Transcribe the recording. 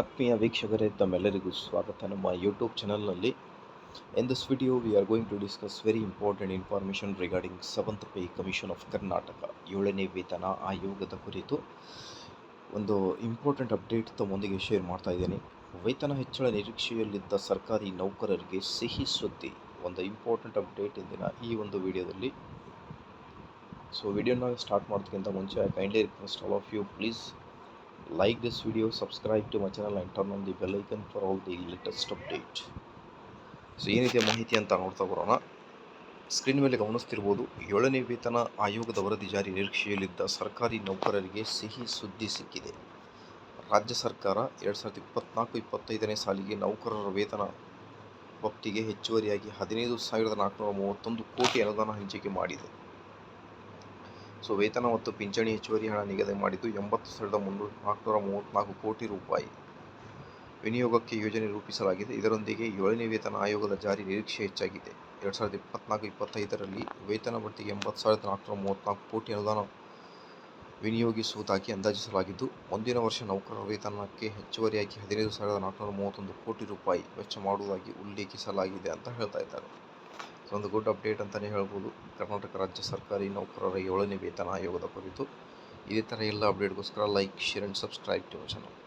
ಆತ್ಮೀಯ ವೀಕ್ಷಕರೇ, ತಮ್ಮೆಲ್ಲರಿಗೂ ಸ್ವಾಗತ. ನಮ್ಮ ಯೂಟ್ಯೂಬ್ ಚಾನಲ್ನಲ್ಲಿ in this video we are going to discuss very important information regarding seventh pay commission of Karnataka ಏಳನೇ ವೇತನ ಆಯೋಗದ ಕುರಿತು ಒಂದು ಇಂಪಾರ್ಟೆಂಟ್ ಅಪ್ಡೇಟ್ ತಮ್ಮೊಂದಿಗೆ ಶೇರ್ ಮಾಡ್ತಾ ಇದ್ದೀನಿ. ವೇತನ ಹೆಚ್ಚಳ ನಿರೀಕ್ಷೆಯಲ್ಲಿದ್ದ ಸರ್ಕಾರಿ ನೌಕರರಿಗೆ ಸಿಹಿ ಸುದ್ದಿ. ಒಂದು ಇಂಪಾರ್ಟೆಂಟ್ ಅಪ್ಡೇಟ್ ಇಂದಿನ ಈ ಒಂದು ವಿಡಿಯೋದಲ್ಲಿ ಸೊ ವಿಡಿಯೋನ ಸ್ಟಾರ್ಟ್ ಮಾಡೋದಕ್ಕಿಂತ ಮುಂಚೆ I kindly request all of you please like this video, subscribe to my channel and turn on the bell icon for all the latest update. So ಏನಿದೆ ಮಾಹಿತಿ ಅಂತ ನೋಡ್ತಾ ಬರೋಣ. ಸ್ಕ್ರೀನ್ ಮೇಲೆ ಗಮನಿಸ್ತಿರ್ಬೋದು, ಏಳನೇ ವೇತನ ಆಯೋಗದ ವರದಿ ಜಾರಿ ನಿರೀಕ್ಷೆಯಲ್ಲಿದ್ದ ಸರ್ಕಾರಿ ನೌಕರರಿಗೆ ಸಿಹಿ ಸುದ್ದಿ ಸಿಕ್ಕಿದೆ. ರಾಜ್ಯ ಸರ್ಕಾರ ಎರಡು ಸಾವಿರದ ಇಪ್ಪತ್ನಾಲ್ಕು, ಇಪ್ಪತ್ತೈದನೇ ಸಾಲಿಗೆ ನೌಕರರ ವೇತನ ಭಕ್ತಿಗೆ ಹೆಚ್ಚುವರಿಯಾಗಿ ಹದಿನೈದು ಸಾವಿರದ ನಾಲ್ಕುನೂರ ಮೂವತ್ತೊಂದು ಕೋಟಿ ಅನುದಾನ ಹಂಚಿಕೆ ಮಾಡಿದೆ. ಸೊ ವೇತನ ಮತ್ತು ಪಿಂಚಣಿ ಹೆಚ್ಚುವರಿ ಹಣ ನಿಗದಿ ಮಾಡಿದ್ದು ಎಂಬತ್ತು ಸಾವಿರದ ಮುನ್ನೂರ ನಾಲ್ಕುನೂರ ಮೂವತ್ತ್ನಾಲ್ಕು ಕೋಟಿ ರೂಪಾಯಿ. ವಿನಿಯೋಗಕ್ಕೆ ಯೋಜನೆ ರೂಪಿಸಲಾಗಿದೆ. ಇದರೊಂದಿಗೆ ಏಳನೇ ವೇತನ ಆಯೋಗದ ಜಾರಿ ನಿರೀಕ್ಷೆ ಹೆಚ್ಚಾಗಿದೆ. ಎರಡು ಸಾವಿರದ ಇಪ್ಪತ್ನಾಲ್ಕು ಇಪ್ಪತ್ತೈದರಲ್ಲಿ ವೇತನ ಬಡ್ತಿಗೆ ಎಂಬತ್ತು ಸಾವಿರದ ನಾಲ್ಕುನೂರ ಮೂವತ್ತ್ನಾಲ್ಕು ಕೋಟಿ ಅನುದಾನ ವಿನಿಯೋಗಿಸುವುದಾಗಿ ಅಂದಾಜಿಸಲಾಗಿದ್ದು, ಮುಂದಿನ ವರ್ಷ ನೌಕರರ ವೇತನಕ್ಕೆ ಹೆಚ್ಚುವರಿಯಾಗಿ ಹದಿನೈದು ಸಾವಿರದ ನಾಲ್ಕುನೂರ ಮೂವತ್ತೊಂದು ಕೋಟಿ ರೂಪಾಯಿ ವೆಚ್ಚ ಮಾಡುವುದಾಗಿ ಉಲ್ಲೇಖಿಸಲಾಗಿದೆ ಅಂತ ಹೇಳ್ತಾ ಇದ್ದಾರೆ. ಒಂದು ಗುಡ್ ಅಪ್ಡೇಟ್ ಅಂತಲೇ ಹೇಳ್ಬೋದು. ಕರ್ನಾಟಕ ರಾಜ್ಯ ಸರ್ಕಾರಿ ನೌಕರರ ಏಳನೇ ವೇತನ ಆಯೋಗದ ಕುರಿತು ಇದೇ ಥರ ಎಲ್ಲ ಅಪ್ಡೇಟ್ಗೋಸ್ಕರ like, share and subscribe to channel.